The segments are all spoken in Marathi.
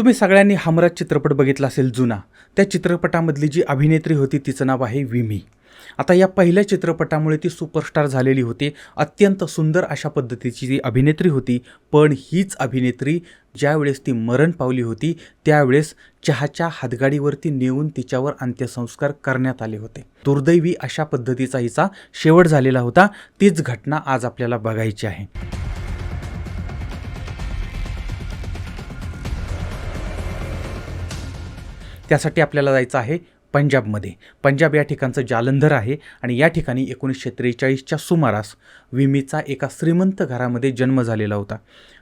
तुम्ही सगळ्यांनी हमराज चित्रपट बघितला असेल जुना. त्या चित्रपटामधली जी अभिनेत्री होती तिचं नाव आहे विमी. आता या पहिल्या चित्रपटामुळे ती सुपरस्टार झालेली होती. अत्यंत सुंदर अशा पद्धतीची ती अभिनेत्री होती पण हीच अभिनेत्री ज्यावेळेस ती मरण पावली होती त्यावेळेस चहाच्या हातगाडीवरती नेऊन तिच्यावर अंत्यसंस्कार करण्यात आले होते. दुर्दैवी अशा पद्धतीचा हिचा शेवट झालेला होता. तीच घटना आज आपल्याला बघायची आहे. त्यासाठी आपल्याला जायचं आहे पंजाबमध्ये. पंजाब या ठिकाणचं जालंधर आहे आणि या ठिकाणी एकोणीसशे त्रेचाळीसच्या सुमारास विमीचा एका श्रीमंत घरामध्ये जन्म झालेला होता.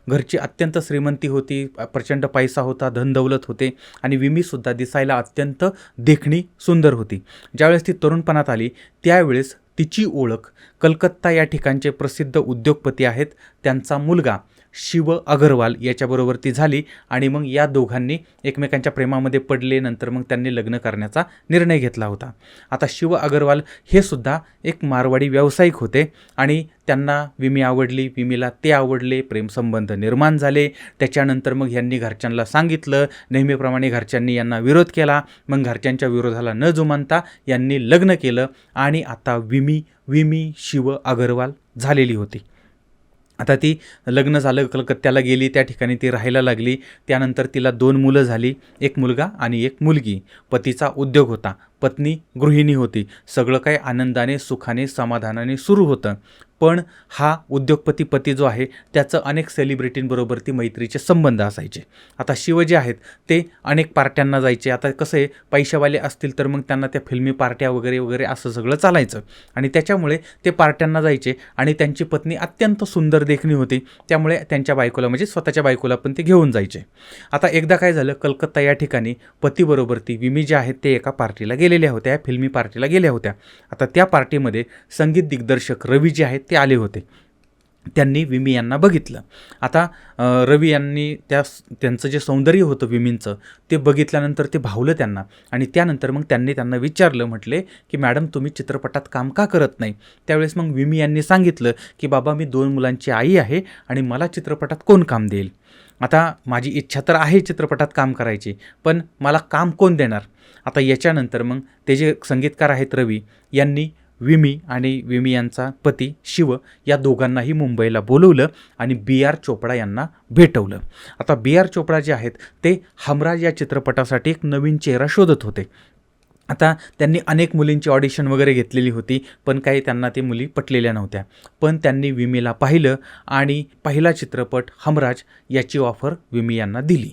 घरची अत्यंत श्रीमंती होती प्रचंड पैसा होता धनदौलत होते आणि विमीसुद्धा दिसायला अत्यंत देखणी सुंदर होती. ज्यावेळेस ती तरुणपणात आली त्यावेळेस तिची ओळख कलकत्ता या ठिकाणचे प्रसिद्ध उद्योगपती आहेत त्यांचा मुलगा शिव अगरवाल याच्याबरोबर ती झाली आणि मग या दोघांनी एकमेकांच्या प्रेमामध्ये पडले नंतर मग त्यांनी लग्न करण्याचा निर्णय घेतला होता. आता शिव अगरवाल हे सुद्धा एक मारवाडी व्यावसायिक होते आणि त्यांना विमी आवडली विमीला ते आवडले प्रेमसंबंध निर्माण झाले. त्याच्यानंतर मग यांनी घरच्यांना सांगितलं नेहमीप्रमाणे घरच्यांनी यांना विरोध केला. मग घरच्यांच्या विरोधाला न जुमानता यांनी लग्न केलं आणि आता विमी विमी शिव अगरवाल झालेली होती. आता ती लग्न झालं कलकत्त्याला गेली त्या ठिकाणी ती राहायला लागली. त्यानंतर तिला दोन मुलं झाली एक मुलगा आणि एक मुलगी. पतीचा उद्योग होता. पत्नी गृहिणी होती. सगळं काही आनंदाने सुखाने समाधानाने सुरू होतं. पण हा उद्योगपती पती जो आहे त्याचं अनेक सेलिब्रिटींबरोबर ती मैत्रीचे संबंध असायचे. आता शिव जे आहेत ते अनेक पार्ट्यांना जायचे. आता कसं आहे पैशावाले असतील तर मग त्यांना त्या फिल्मी पार्ट्या वगैरे वगैरे असं सगळं चालायचं. आणि त्याच्यामुळे ते पार्ट्यांना जायचे आणि त्यांची पत्नी अत्यंत सुंदर देखणी होती. त्यामुळे त्यांच्या बायकोला म्हणजे स्वतःच्या बायकोला पण ते घेऊन जायचे. आता एकदा काय झालं कलकत्ता या ठिकाणी पतीबरोबर ती विमी जे आहेत ते एका पार्टीला गेलेल्या होत्या फिल्मी पार्टीला गेल्या होत्या. आता त्या पार्टीमध्ये संगीत दिग्दर्शक रवी जे आहेत ते आले होते. त्यांनी विमी यांना बघितलं. आता रवी यांनी त्या त्यांचं जे सौंदर्य होतं विमींचं ते बघितल्यानंतर ते भावलं त्यांना. आणि त्यानंतर मग त्यांनी त्यांना विचारलं म्हटले की मॅडम तुम्ही चित्रपटात काम का करत नाही? त्यावेळेस मग विमी यांनी सांगितलं की बाबा मी दोन मुलांची आई आहे आणि मला चित्रपटात कोण काम देईल? आता माझी इच्छा तर आहे चित्रपटात काम करायची पण मला काम कोण देणार? आता याच्यानंतर मग ते जे संगीतकार आहेत रवी यांनी विमी आणि विमी यांचा पती शिव या दोघांनाही मुंबईला बोलवलं आणि बी आर चोपडा यांना भेटवलं. आता बी आर चोपडा जे आहेत ते हमराज या चित्रपटासाठी एक नवीन चेहरा शोधत होते. आता त्यांनी अनेक मुलींची ऑडिशन वगैरे घेतलेली होती पण काही त्यांना ते मुली पटलेल्या नव्हत्या. पण त्यांनी विमीला पाहिलं आणि पहिला चित्रपट हमराज याची ऑफर विमी यांना दिली.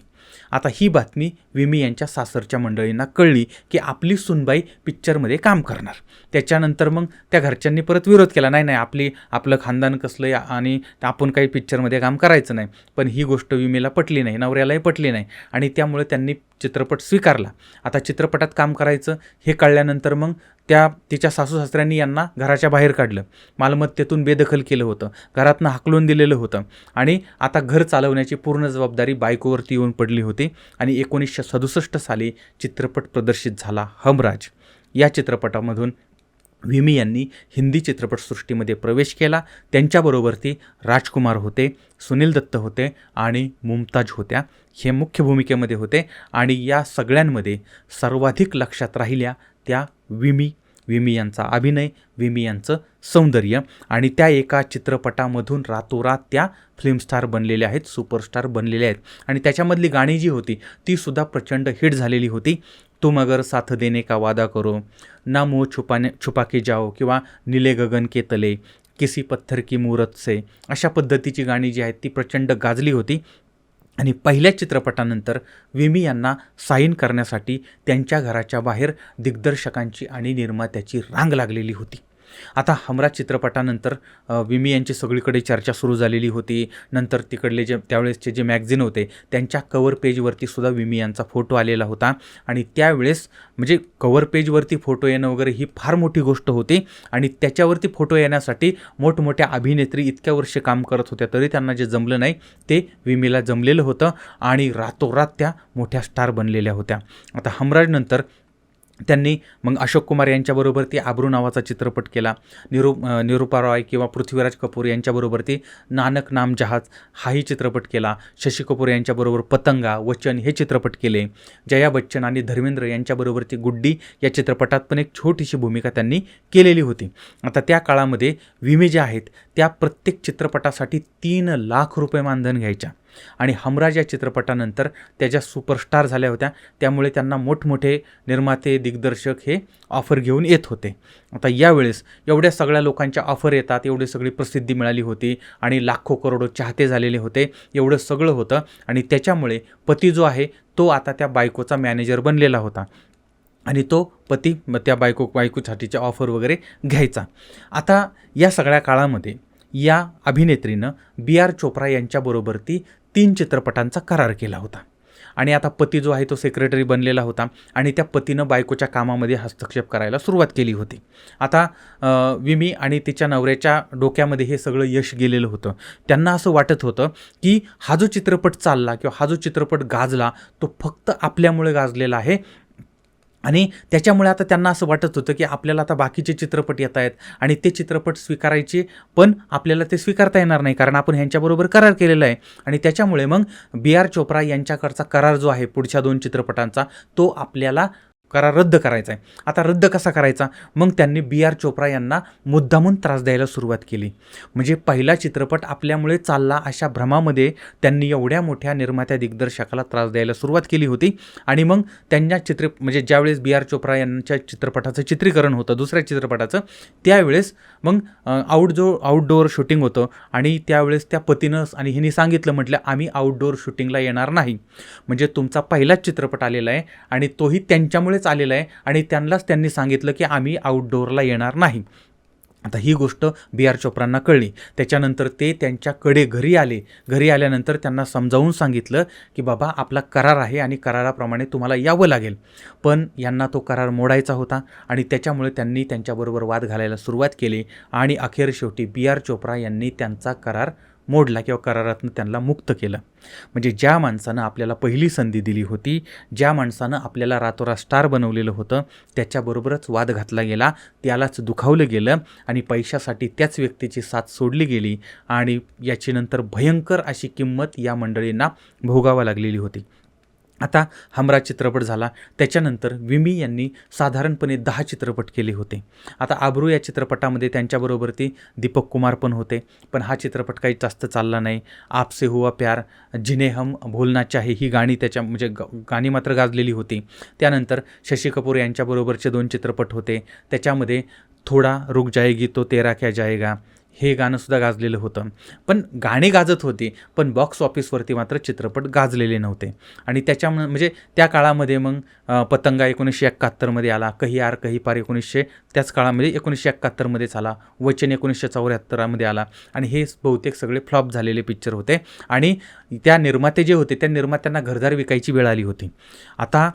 आता ही बातमी विमी यांच्या सासरच्या मंडळींना कळली की आपली सुनबाई पिक्चरमध्ये काम करणार. त्याच्यानंतर मग त्या घरच्यांनी परत विरोध केला. नाही नाही आपली आपलं खानदान कसलं आणि आपण काही पिक्चरमध्ये काम करायचं नाही. पण ही गोष्ट विमीला पटली नाही नवऱ्यालाही पटली नाही. आणि त्यामुळे त्यांनी चित्रपट स्वीकारला. आता चित्रपटात काम करायचं हे कळल्यानंतर मग त्या तिच्या सासू सासऱ्यांनी यांना घराच्या बाहेर काढलं. मालमत्तेतून बेदखल केलं होतं. घरातनं हाकलून दिलेलं होतं. आणि आता घर चालवण्याची पूर्ण जबाबदारी बायकोवरती येऊन पडली होती आणि एकोणीसशे सदुसष्ट साली चित्रपट प्रदर्शित झाला हमराज. या चित्रपटामधून विमी यांनी हिंदी चित्रपटसृष्टीमध्ये प्रवेश केला. त्यांच्याबरोबर ती राजकुमार होते सुनील दत्त होते आणि मुमताज होत्या. हे मुख्य भूमिकेमध्ये होते आणि या सगळ्यांमध्ये सर्वाधिक लक्षात राहिल्या त्या विमी विमी यांचा अभिनय विमी यांचं सौंदर्य आणि त्या एका चित्रपटामधून रातोरात त्या फिल्मस्टार बनलेल्या आहेत सुपरस्टार बनलेल्या आहेत. आणि त्याच्यामधली गाणी जी होती ती सुद्धा प्रचंड हिट झालेली होती. तुम अगर साथ देने का वादा करो ना मुँह छुपाने छुपा के जाओ किंवा निले गगन के तले किसी पत्थर की मूरत से। अशा पद्धतीची गाणी जी आहेत ती प्रचंड गाजली होती. आणि पहिल्या चित्रपटानंतर विमी यांना साईन करण्यासाठी त्यांच्या घराच्या बाहेर दिग्दर्शकांची आणि निर्मात्याची रांग लागलेली होती. आता हमराज चित्रपटानंतर विमी यांची सगळीकडे चर्चा सुरू झालेली होती. नंतर तिकडले जे त्यावेळेसचे जे मॅगझिन होते त्यांच्या कवर पेजवरती सुद्धा विमी यांचा फोटो आलेला होता. आणि त्यावेळेस म्हणजे कवर पेजवरती फोटो येणं वगैरे ही फार मोठी गोष्ट होती. आणि त्याच्यावरती फोटो येण्यासाठी मोठमोठ्या अभिनेत्री इतक्या वर्षे काम करत होत्या तरी त्यांना जे जमलं नाही ते विमीला जमलेलं होतं. आणि रातोरात त्या मोठ्या स्टार बनलेल्या होत्या. आता हमराजनंतर त्यांनी मग अशोक कुमार यांच्याबरोबर ती आब्रू नावाचा चित्रपट केला. निरू निरुपा निरूपा रॉय किंवा पृथ्वीराज कपूर यांच्याबरोबर ती नानक नाम जहाज हाही चित्रपट केला. शशी कपूर यांच्याबरोबर पतंगा वचन हे चित्रपट केले. जया बच्चन आणि धर्मेंद्र यांच्याबरोबर ती गुड्डी या चित्रपटात पण एक छोटीशी भूमिका त्यांनी केलेली होती. आता त्या काळामध्ये विमे ज्या आहेत त्या प्रत्येक चित्रपटासाठी तीन लाख रुपये मानधन घ्यायच्या. आणि हमराज या चित्रपटानंतर त्या ज्या सुपरस्टार झाल्या होत्या त्यामुळे त्यांना मोठमोठे निर्माते दिग्दर्शक हे ऑफर घेऊन येत होते. आता यावेळेस एवढ्या सगळ्या लोकांच्या ऑफर येतात एवढी सगळी प्रसिद्धी मिळाली होती आणि लाखो करोडो चाहते झालेले होते एवढं सगळं होतं आणि त्याच्यामुळे पती जो आहे तो आता त्या बायकोचा मॅनेजर बनलेला होता. आणि तो पती त्या बायको बायकोसाठीच्या ऑफर वगैरे घ्यायचा. आता या सगळ्या काळामध्ये या अभिनेत्रीनं बी आर चोप्रा यांच्याबरोबर ती तीन चित्रपटांचा करार केला होता. आणि आता पती जो आहे तो सेक्रेटरी बनलेला होता आणि त्या पतीनं बायकोच्या कामामध्ये हस्तक्षेप करायला सुरुवात केली होती. आता विमी आणि तिच्या नवऱ्याच्या डोक्यामध्ये हे सगळं यश गेलेलं होतं. त्यांना असं वाटत होतं की हा जो चित्रपट चालला किंवा हा जो चित्रपट गाजला तो फक्त आपल्यामुळे गाजलेला आहे आणि त्याच्यामुळे आता त्यांना असं वाटत होतं की आपल्याला आता बाकीचे चित्रपट येत आहेत आणि ते चित्रपट स्वीकारायचे पण आपल्याला ते स्वीकारता येणार नाही कारण आपण ह्यांच्याबरोबर करार केलेला आहे. आणि त्याच्यामुळे मग बी आर चोप्रा यांच्याकडचा करार जो आहे पुढच्या दोन चित्रपटांचा तो आपल्याला करार रद्द करायचा आहे. आता रद्द कसा करायचा? मग त्यांनी बी आर चोप्रा यांना मुद्दामून त्रास द्यायला सुरुवात केली. म्हणजे पहिला चित्रपट आपल्यामुळे चालला अशा भ्रमामध्ये त्यांनी एवढ्या मोठ्या निर्मात्या दिग्दर्शकाला त्रास द्यायला सुरुवात केली होती. आणि मग त्यांच्या चित्र म्हणजे ज्यावेळेस बी आर चोप्रा यांच्या चित्रपटाचं चित्रीकरण होतं दुसऱ्या चित्रपटाचं त्यावेळेस मग आउटडोर आउटडोअर शूटिंग होतं. आणि त्यावेळेस त्या पतीनं आणि हिने सांगितलं म्हटलं आम्ही आउटडोअर शूटिंगला येणार नाही. म्हणजे तुमचा पहिलाच चित्रपट आलेला आहे आणि तोही त्यांच्यामुळे त्यामुळेच आलेलं आहे आणि त्यांनाच त्यांनी सांगितलं की आम्ही आउटडोअरला येणार नाही. आता ही गोष्ट बी आर चोप्रांना कळली. त्याच्यानंतर ते त्यांच्याकडे घरी आले. घरी आल्यानंतर त्यांना समजावून सांगितलं की बाबा आपला करार आहे आणि कराराप्रमाणे तुम्हाला यावं लागेल. पण यांना तो करार मोडायचा होता आणि त्याच्यामुळे त्यांनी त्यांच्याबरोबर वाद घालायला सुरुवात केली आणि अखेर शेवटी बी आर चोप्रा यांनी त्यांचा करार मोडला किंवा करारातनं त्यांना मुक्त केलं. म्हणजे ज्या माणसानं आपल्याला पहिली संधी दिली होती ज्या माणसानं आपल्याला रातोरात स्टार बनवलेलं होतं त्याच्याबरोबरच वाद घातला गेला त्यालाच दुखावलं गेलं आणि पैशासाठी त्याच व्यक्तीची साथ सोडली गेली आणि याची नंतर भयंकर अशी किंमत या मंडळींना भोगावा लागलेली होती. आता हमरा चित्रपट झाला. त्याच्यानंतर विमी यांनी साधारणपणे दहा चित्रपट केले होते. आता आब्रू या चित्रपटामध्ये त्यांच्याबरोबर ती दीपक कुमार पण होते. पण हा चित्रपट काही जास्त चालला नाही. आपसे हुआ प्यार जिने हम भोलना चाहे ही गाणी त्याच्या म्हणजे ग गाणी मात्र गाजलेली होती. त्यानंतर शशी कपूर यांच्याबरोबरचे दोन चित्रपट होते. त्याच्यामध्ये थोडा रुक जाएगी तो तेरा क्या जाएगा. हे गाणंसुद्धा गाजलेलं होतं. पण गाणी गाजत होती पण बॉक्स ऑफिसवरती मात्र चित्रपट गाजलेले नव्हते. आणि त्याच्यामुळे म्हणजे त्या काळामध्ये मग पतंगा एकोणीसशे एकाहत्तरमध्ये आला कही आर कही पार एकोणीसशे त्याच काळामध्ये एकोणीसशे एकाहत्तरमध्येच आला वचन एकोणीसशे चौऱ्याहत्तरामध्ये आला. आणि हे बहुतेक सगळे फ्लॉप झालेले पिक्चर होते. आणि त्या निर्माते जे होते त्या निर्मात्यांना घरदार विकायची वेळ आली होती. आता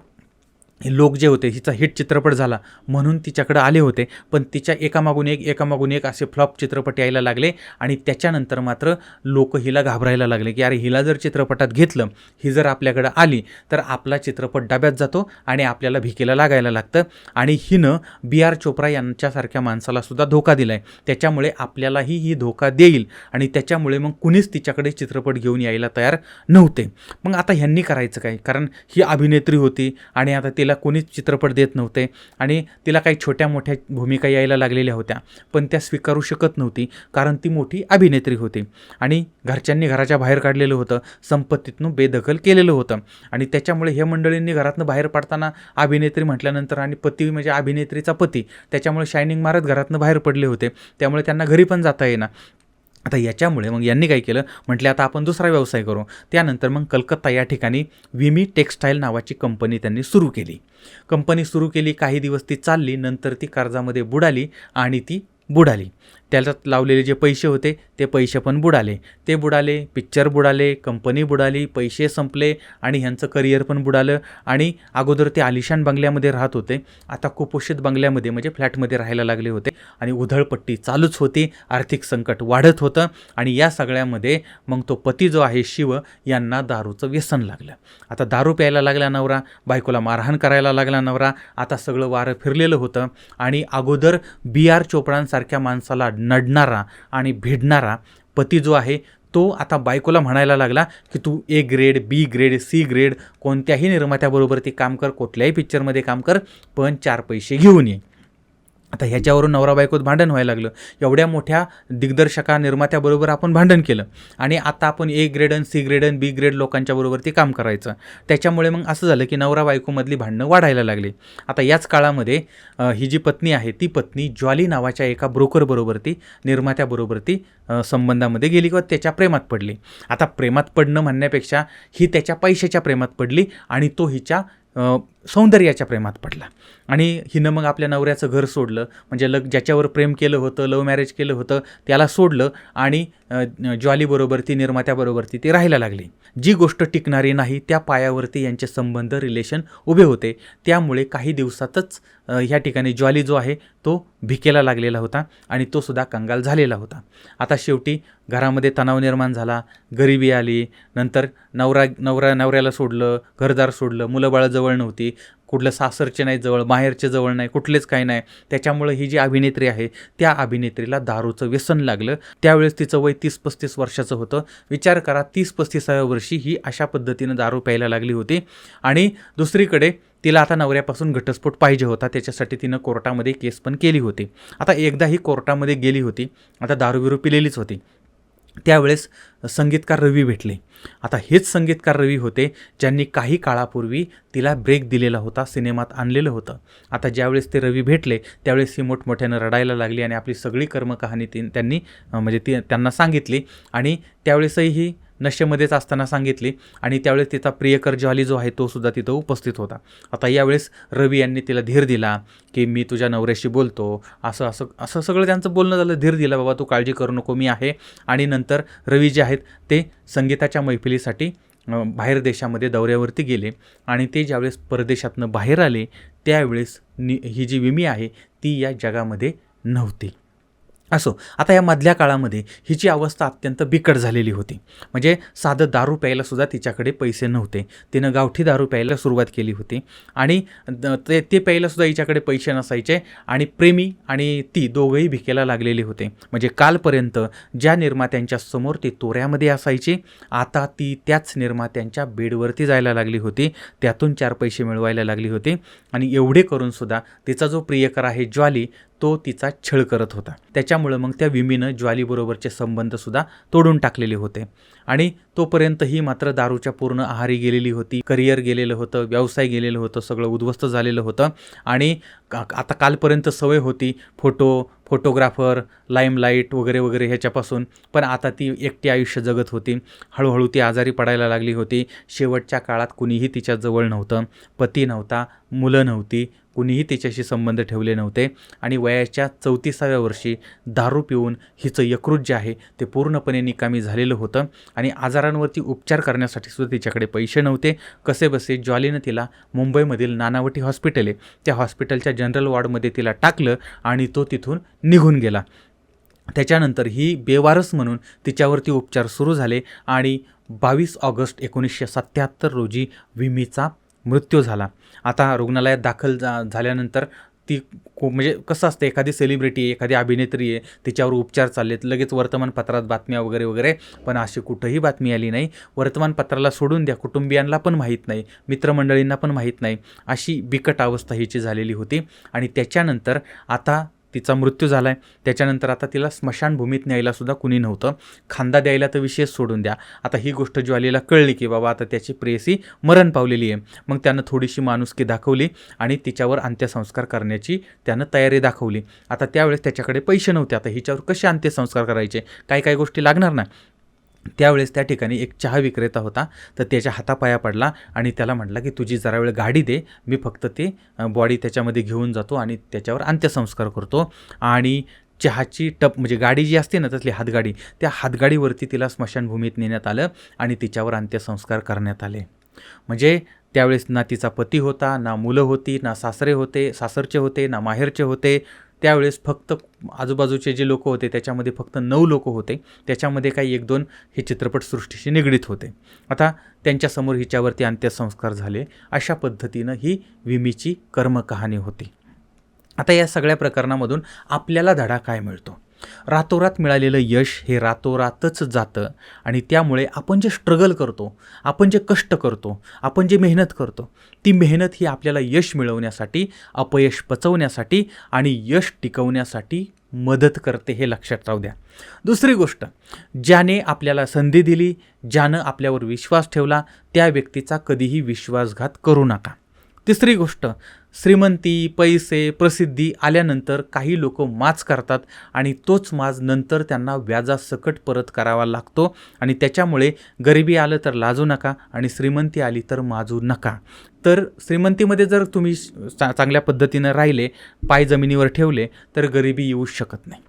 लोक जे होते हिचा हिट चित्रपट झाला म्हणून तिच्याकडं आले होते. पण तिच्या एकामागून एक एकामागून एक असे फ्लॉप चित्रपट यायला लागले आणि त्याच्यानंतर मात्र लोक हिला घाबरायला लागले की अरे हिला जर चित्रपटात घेतलं ही जर आपल्याकडं आली तर आपला चित्रपट डब्यात जातो आणि आपल्याला भिकेला लागायला लागतं. आणि हिनं बी आर चोप्रा यांच्यासारख्या माणसालासुद्धा धोका दिला आहे त्याच्यामुळे आपल्यालाही ही धोका देईल आणि त्याच्यामुळे मग कुणीच तिच्याकडे चित्रपट घेऊन यायला तयार नव्हते. मग आता ह्यांनी करायचं काय? कारण ही अभिनेत्री होती आणि आता तिला कोणीच चित्रपट देत नव्हते आणि तिला काही छोट्या मोठ्या भूमिका यायला लागलेल्या होत्या पण त्या स्वीकारू शकत नव्हती कारण ती मोठी अभिनेत्री होती आणि घरच्यांनी घराच्या बाहेर काढलेलं होतं संपत्तीतून बेदखल केलेलं होतं आणि त्याच्यामुळे हे मंडळींनी घरातनं बाहेर पडताना अभिनेत्री म्हटल्यानंतर आणि पती म्हणजे अभिनेत्रीचा पती त्याच्यामुळे शायनिंग मारत घरातनं बाहेर पडले होते त्यामुळे त्यांना घरी पण जाता येईना. आता याच्यामुळे मग यांनी काय केलं? म्हटले आता आपण दुसरा व्यवसाय करू. त्यानंतर मग कलकत्ता या ठिकाणी विमी टेक्स्टाईल नावाची कंपनी त्यांनी सुरू केली. कंपनी सुरू केली काही दिवस ती चालली नंतर ती कर्जामध्ये बुडाली आणि ती बुडाली. त्याच्यात लावलेले जे पैसे होते ते पैसे पण बुडाले. ते बुडाले पिक्चर बुडाले कंपनी बुडाली पैसे संपले आणि ह्यांचं करिअर पण बुडालं आणि अगोदर ते आलिशान बंगल्यामध्ये राहत होते. आता कुपोषित बंगल्यामध्ये म्हणजे फ्लॅटमध्ये राहायला लागले होते आणि उधळपट्टी चालूच होती. आर्थिक संकट वाढत होतं आणि या सगळ्यामध्ये मग तो पती जो आहे शिव यांना दारूचं व्यसन लागलं. आता दारू प्यायला लागला नवरा बायकोला मारहाण करायला लागला नवरा आता सगळं वारं फिरलेलं होतं आणि अगोदर बी आर चोपडांसारख्या माणसाला नडणारा आणि भिडणारा पती जो आहे तो आता बायकोला म्हणायला लागला की तू A grade B grade C grade कोणत्याही निर्मात्याबरोबर ती काम कर कुठल्याही पिक्चरमध्ये काम कर पण चार पैसे घेऊन ये. आता ह्याच्यावरून नवरा बायकोत भांडण व्हायला लागलं. एवढ्या मोठ्या दिग्दर्शका निर्मात्याबरोबर आपण भांडण केलं. आणि आता आपण ए ग्रेड आणि सी ग्रेड आणि बी ग्रेड लोकांच्याबरोबरती काम करायचं. त्याच्यामुळे मग असं झालं की नवरा बायकोमधली भांडणं वाढायला लागली. आता याच काळामध्ये ही जी पत्नी आहे ती पत्नी ज्वाली नावाच्या एका ब्रोकरबरोबर ती निर्मात्याबरोबर ती संबंधामध्ये गेली किंवा त्याच्या प्रेमात पडली. आता प्रेमात पडणं म्हणण्यापेक्षा ही त्याच्या पैशाच्या प्रेमात पडली आणि तो हिच्या सौंदर्याच्या प्रेमात पडला. आणि हिनं मग आपल्या नवऱ्याचं घर सोडलं. म्हणजे लग ज्याच्यावर प्रेम केलं होतं लव्ह मॅरेज केलं होतं त्याला सोडलं. आणि ज्वालीबरोबर ती निर्मात्याबरोबर ती राहायला लागली. जी गोष्ट टिकणारी नाही त्या पायावरती यांचे संबंध रिलेशन उभे होते. त्यामुळे काही दिवसातच ह्या ठिकाणी ज्वाली जो आहे तो भिकेला लागलेला होता आणि तो सुद्धा कंगाल झालेला होता. आता शेवटी घरामध्ये तणाव निर्माण झाला. गरिबी आली. नंतर नवरा नवरा नवऱ्याला सोडलं. घरदार सोडलं. मुलं बाळं जवळ नव्हती. कुठलं सासरचे नाही जवळ माहेरचे जवळ नाही कुठलेच काही नाही. त्याच्यामुळं ही जी अभिनेत्री आहे त्या अभिनेत्रीला दारूचं व्यसन लागलं. त्यावेळेस तिचं वय तीस पस्तीस वर्षाचं होतं. विचार करा तीस पस्तीसाव्या वर्षी ही अशा पद्धतीनं दारू प्यायला लागली होती. आणि दुसरीकडे तिला आता नवऱ्यापासून घटस्फोट पाहिजे होता. त्याच्यासाठी तिनं कोर्टामध्ये केस पण केली होती. आता एकदा ही कोर्टामध्ये गेली होती. आता दारू बिरू पिलेलीच होती. त्यावेळेस संगीतकार रवी भेटले. आता हेच संगीतकार रवी होते ज्यांनी काही काळापूर्वी तिला ब्रेक दिलेला होता सिनेमात आणलेलं होतं. आता ज्यावेळेस ते रवी भेटले त्यावेळेस ही मोठमोठ्यानं रडायला लागली आणि आपली सगळी कर्मकहाणी ती त्यांनी म्हणजे ती त्यांना सांगितली आणि त्यावेळेसही ही नशेमध्येच असताना सांगितली आणि त्यावेळेस तिचा प्रियकर ज्वाली जो आहे तो सुद्धा तिथं उपस्थित होता. आता यावेळेस रवी यांनी तिला धीर दिला की मी तुझ्या नवऱ्याशी बोलतो. असं असं असं सगळं त्यांचं बोलणं झालं. धीर दिला बाबा तू काळजी करू नको मी आहे. आणि नंतर रवी जे आहेत ते संगीताच्या मैफिलीसाठी बाहेर देशामध्ये दौऱ्यावरती गेले. आणि ते ज्यावेळेस परदेशातनं बाहेर आले त्यावेळेस नि ही जी विमी आहे ती या जगामध्ये नव्हती. असो आता या मधल्या काळामध्ये हिची अवस्था अत्यंत बिकट झालेली होती. म्हणजे साधं दारू प्यायलासुद्धा तिच्याकडे पैसे नव्हते. तिनं गावठी दारू प्यायला सुरुवात केली होती. आणि द- ते ते प्यायलासुद्धा हिच्याकडे पैसे नसायचे आणि प्रेमी आणि ती दोघंही भिकेला लागलेले होते. म्हणजे कालपर्यंत ज्या निर्मात्यांच्या समोर ती तोऱ्यामध्ये असायची आता ती त्याच निर्मात्यांच्या बेडवरती जायला लागली होती. त्यातून चार पैसे मिळवायला लागली होती. आणि एवढे करूनसुद्धा तिचा जो प्रियकर आहे ज्वाली तो तिचा छळ करत होता. त्याच्यामुळं मग त्या विमीनं ज्वालीबरोबरचे संबंधसुद्धा तोडून टाकलेले होते. आणि तोपर्यंत ही मात्र दारूच्या पूर्ण आहारी गेलेली होती करिअर गेलेलं होतं व्यवसाय गेलेलं होतं सगळं उद्ध्वस्त झालेलं होतं. आणि का- आता कालपर्यंत सवय होती फोटो फोटोग्राफर लाईमलाईट वगैरे वगैरे ह्याच्यापासून. पण आता ती एकटी आयुष्य जगत होती. हळूहळू ती आजारी पडायला लागली होती. शेवटच्या काळात कुणीही तिच्या जवळ नव्हतं. पती नव्हता मुलं नव्हती कुणीही तिच्याशी संबंध ठेवले नव्हते आणि वयाच्या चौतीसाव्या वर्षी दारू पिऊन हिचं यकृत जे आहे ते पूर्णपणे निकामी झालेलं होतं आणि आजारांवरती उपचार करण्यासाठी सुद्धा तिच्याकडे पैसे नव्हते. कसेबसे जॉलीनं ज्वालीनं तिला मुंबईमधील नानावटी हॉस्पिटल आहे त्या हॉस्पिटलच्या जनरल वॉर्डमध्ये तिला टाकलं आणि तो तिथून निघून गेला. त्याच्यानंतर ही बेवारस म्हणून तिच्यावरती उपचार सुरू झाले आणि बावीस ऑगस्ट एकोणीसशे सत्त्याहत्तर रोजी विमीचा मृत्यू झाला. आता रुग्णालयात दाखल जा झाल्यानंतर ती को म्हणजे कसं असतं एखादी सेलिब्रिटी आहे एखादी अभिनेत्री आहे तिच्यावर उपचार चाललेत लगेच वर्तमानपत्रात बातम्या वगैरे वगैरे पण अशी कुठंही बातमी आली नाही. वर्तमानपत्राला सोडून द्या कुटुंबियांना पण माहीत नाही मित्रमंडळींना पण माहीत नाही अशी बिकट अवस्था हिची झालेली होती. आणि त्याच्यानंतर आता तिचा मृत्यू झाला आहे त्याच्यानंतर आता तिला स्मशानभूमीत न्यायला सुद्धा कुणी नव्हतं. खांदा द्यायला तर विशेष सोडून द्या. आता ही गोष्ट ज्वालीला कळली की बाबा आता त्याची प्रेयसी मरण पावलेली आहे. मग त्यानं थोडीशी माणुसकी दाखवली आणि तिच्यावर अंत्यसंस्कार करण्याची त्यानं तयारी दाखवली. आता त्यावेळेस त्याच्याकडे पैसे नव्हते. आता हिच्यावर कसे अंत्यसंस्कार करायचे? काही काही गोष्टी लागणार ना? त्यावेळेस त्या ठिकाणी एक चहा विक्रेता होता तर त्याच्या हातापाया पडला आणि त्याला म्हटला की तुझी जरा वेळ गाडी दे मी फक्त ते बॉडी त्याच्यामध्ये घेऊन जातो आणि त्याच्यावर अंत्यसंस्कार करतो. आणि चहाची टप म्हणजे गाडी जी असते ना त्यातली हातगाडी त्या हातगाडीवरती तिला स्मशानभूमीत नेण्यात आलं आणि तिच्यावर अंत्यसंस्कार करण्यात आले. म्हणजे त्यावेळेस ना तिचा पती होता ना मुलं होती ना सासरे होते सासरचे होते ना माहेरचे होते त्यावेळेस फक्त आजूबाजूचे जे लोक होते त्याच्यामध्ये फक्त नऊ लोक होते. त्याच्यामध्ये काही एक दोन हे चित्रपटसृष्टीशी निगडीत होते. आता त्यांच्यासमोर हिच्यावरती अंत्यसंस्कार झाले. अशा पद्धतीनं ही विमीची कर्मकहाणी होती. आता या सगळ्या प्रकरणामधून आपल्याला धडा काय मिळतो? रातोरात मिळालेलं यश हे रातोरातच जातं आणि त्यामुळे आपण जे स्ट्रगल करतो आपण जे कष्ट करतो आपण जे मेहनत करतो ती मेहनत ही आपल्याला यश मिळवण्यासाठी अपयश पचवण्यासाठी आणि यश टिकवण्यासाठी मदत करते हे लक्षात राहू द्या. दुसरी गोष्ट ज्याने आपल्याला संधी दिली ज्यानं आपल्यावर विश्वास ठेवला त्या व्यक्तीचा कधीही विश्वासघात करू नका. तिसरी गोष्ट श्रीमंती पैसे प्रसिद्धी आल्यानंतर काही लोक माच करतात आणि तोच माज नंतर त्यांना व्याजासकट परत करावा लागतो आणि त्याच्यामुळे गरिबी आलं तर लाजू नका आणि श्रीमंती आली तर माजू नका. तर श्रीमंतीमध्ये जर तुम्ही चा चांगल्या पद्धतीनं राहिले पाय जमिनीवर ठेवले तर गरिबी येऊ शकत नाही.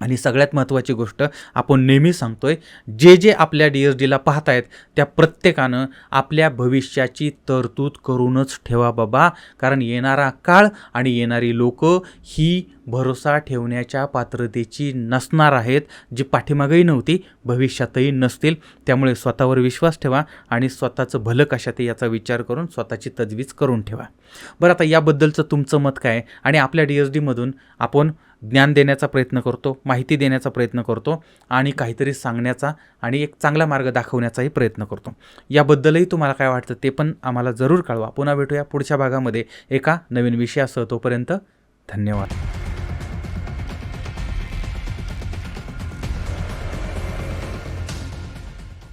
आणि सगळ्यात महत्त्वाची गोष्ट आपण नेहमी सांगतोय जे जे आपल्या डी एस डीला पाहतायत त्या प्रत्येकानं आपल्या भविष्याची तरतूद करूनच ठेवा बाबा. कारण येणारा काळ आणि येणारी लोक ही भरोसा ठेवण्याच्या पात्रतेची नसणार आहेत जी पाठीमागही नव्हती भविष्यातही नसतील. त्यामुळे स्वतःवर विश्वास ठेवा आणि स्वतःचं भलं कशात याचा विचार करून स्वतःची तजवीज करून ठेवा. बरं आता याबद्दलचं तुमचं मत काय? आहे? आणि आपल्या डी एस डीमधून आपण ज्ञान देण्याचा प्रयत्न करतो माहिती देण्याचा प्रयत्न करतो आणि काहीतरी सांगण्याचा आणि एक चांगला मार्ग दाखवण्याचाही प्रयत्न करतो. याबद्दलही तुम्हाला काय वाटतं ते पण आम्हाला जरूर कळवा. पुन्हा भेटूया पुढच्या भागामध्ये. एका नवीन विषयासह तोपर्यंत धन्यवाद.